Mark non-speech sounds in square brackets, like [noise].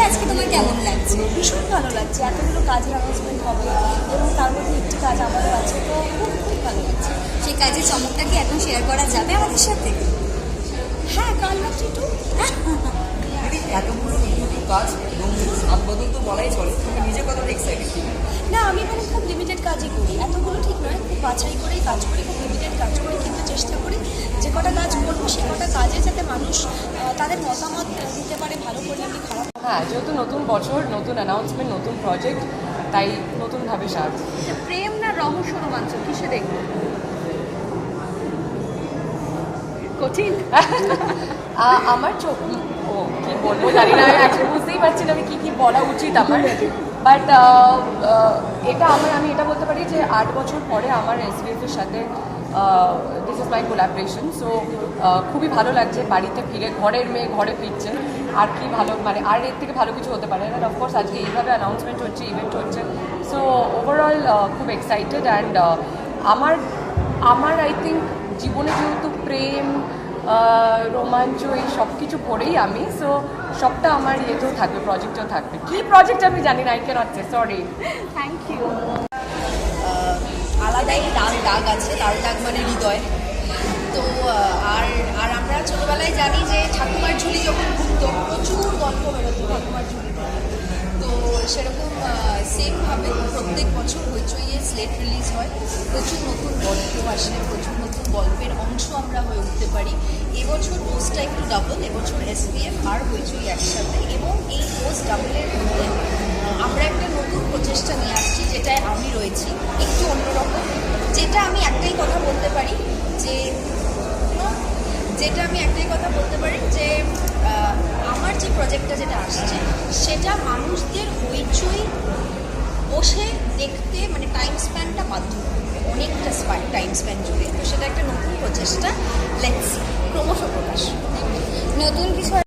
এসে আজকে তোমার কেমন লাগছে? ভীষণ ভালো লাগছে। এতগুলো কাজের অ্যানাউন্সমেন্ট হবে এবং তার মধ্যে একটি কাজ আমারও আছে তো খুব খুব ভালো লাগছে। সেই কাজের চমকটা কি এখন শেয়ার করা যাবে আমাদের সাথে? হ্যাঁ কাল রাত্রি টু এতগুলো কাজ এবং তো বলাই চলে নিজের কতটা এক্সাইটেড না আমি মানে খুব লিমিটেড কাজই করি। এতগুলো ঠিক নয় খুব বাছাই করেই কাজ করি খুব লিমিটেড কাজ করি কিন্তু চেষ্টা করি যে কটা কাজ করব সে কটা কাজে যাতে মানুষ তাদের মতামত দিতে পারে ভালো করলে কি খারাপ হ্যাঁ যেহেতু নতুন বছর নতুন অ্যানাউন্সমেন্ট নতুন প্রজেক্ট তাই নতুনভাবে সাজ। প্রেম না রহস্য রোমাঞ্চ? কিসে দেখব? কঠিন। [laughs] আমার চোখ ও কি বলব জানি না বুঝতেই পারছি না আমি কি কি বলা উচিত আমার। [laughs] বাট এটা আমার, আমি এটা বলতে পারি যে আট বছর পরে আমার এসবিএফ এর সাথে this is my collaboration so খুবই ভালো লাগছে বাড়িতে ফিরে, ঘরের মেয়ে, ঘরে ফিরছে। আর কি ভালো মানে আর এর থেকে ভালো কিছু হতে পারে না। অফকোর্স আজকে এইভাবে অ্যানাউন্সমেন্ট হচ্ছে ইভেন্ট হচ্ছে। সো ওভারঅল খুব এক্সাইটেড অ্যান্ড আমার আমার আই থিঙ্ক জীবনে যেহেতু প্রেম রোমাঞ্চ, এই সব কিছু করেই আমি। সো সবটা আমার ইয়েতেও থাকবে প্রজেক্টেও থাকবে। কি প্রজেক্ট আমি জানি না I say sorry thank you আলাদাই লাল দাগ আছে লাল দাগ মানে হৃদয়। তো আর আর আমরা ছোটবেলায় জানি যে ঠাকুমার ঝুলি যখন ঘুরতো, প্রচুর গল্প বেরোতো ঠাকুমার ঝুলি তো, সেরকম সেমভাবে প্রত্যেক বছর হইচইয়ে স্লেট রিলিজ হয়। প্রচুর নতুন গল্প আসে, প্রচুর নতুন গল্পের অংশ আমরা হয়ে উঠতে এবছর পোস্টটা একটু ডাবল এবছর এসপিএফ আর হইচই একসাথে। এবং এই পোস্ট ডাবলের মধ্যে আমরা একটা নতুন প্রচেষ্টা নিয়ে আসছি, যেটায় আমি রয়েছি। একটু অন্যরকম। যেটা আমি একটাই কথা বলতে পারি যে, যেটা আমি একটাই কথা বলতে পারি যে আমার যে প্রজেক্টটা যেটা আসছে, সেটা মানুষদের হইচই বসে দেখতে মানে টাইম স্প্যানটা বাধ্য অনেকটা টাইম স্প্যান জুড়ে। তো সেটা একটা নতুন প্রচেষ্টা। লেটস ক্রমশ প্রকাশ। নতুন কিছু